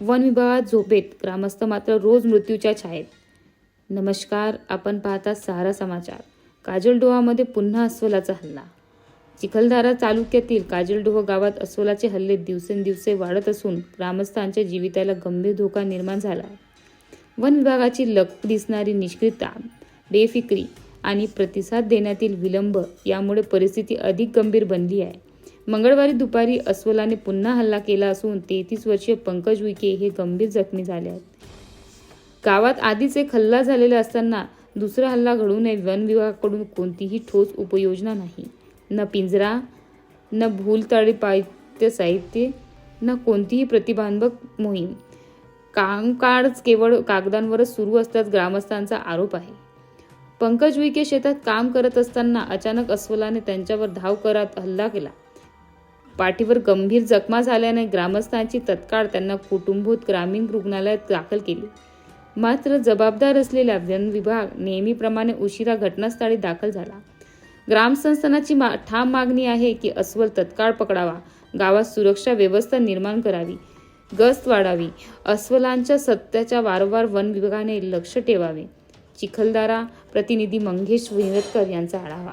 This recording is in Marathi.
वन विभागात झोपेत ग्रामस्थ मात्र रोज मृत्यूच्या छायेत. नमस्कार आपण पाहता सहारा समाचार. काजलडोहामध्ये पुन्हा अस्वलाचा हल्ला. चिखलदरा तालुक्यातील काजलडोह गावात अस्वलाचे हल्ले दिवसेंदिवसे वाढत असून ग्रामस्थांच्या जीविताला गंभीर धोका निर्माण झाला आहे. वन विभागाची लक दिसणारी निष्क्रियता बेफिक्री आणि प्रतिसाद देण्यातील विलंब यामुळे परिस्थिती अधिक गंभीर बनली आहे. मंगळवारी दुपारी अस्वलाने पुन्हा हल्ला केला असून तेहतीस वर्षीय पंकज विके हे गंभीर जखमी झाले आहेत. गावात आधीच एक हल्ला झालेला असताना दुसरा हल्ला घडू नये वन विभागाकडून कोणतीही ठोस उपयोजना नाही. न पिंजरा न भूलताळी पाहित्य साहित्य न कोणतीही प्रतिबंधक मोहीम. कामकाज केवळ कागदांवरच सुरू असल्यास ग्रामस्थांचा आरोप आहे. पंकज विके शेतात काम करत असताना अचानक अस्वलाने त्यांच्यावर धाव करत हल्ला केला. पाठीवर गंभीर जखमा झाल्याने ग्रामस्थांची तत्काळ त्यांना कुटुंबोत ग्रामीण रुग्णालयात दाखल केले. मात्र जबाबदार असलेला वन विभाग नेहमीप्रमाणे उशिरा घटनास्थळी दाखल झाला. ग्रामसंस्थानाची मा ठाम मागणी आहे की अस्वल तत्काळ पकडावा गावात सुरक्षा व्यवस्था निर्माण करावी गस्त वाढावी अस्वलांच्या सत्याच्या वारंवार वन विभागाने लक्ष ठेवावे. चिखलदारा प्रतिनिधी मंगेश विनतकर यांचा आढावा.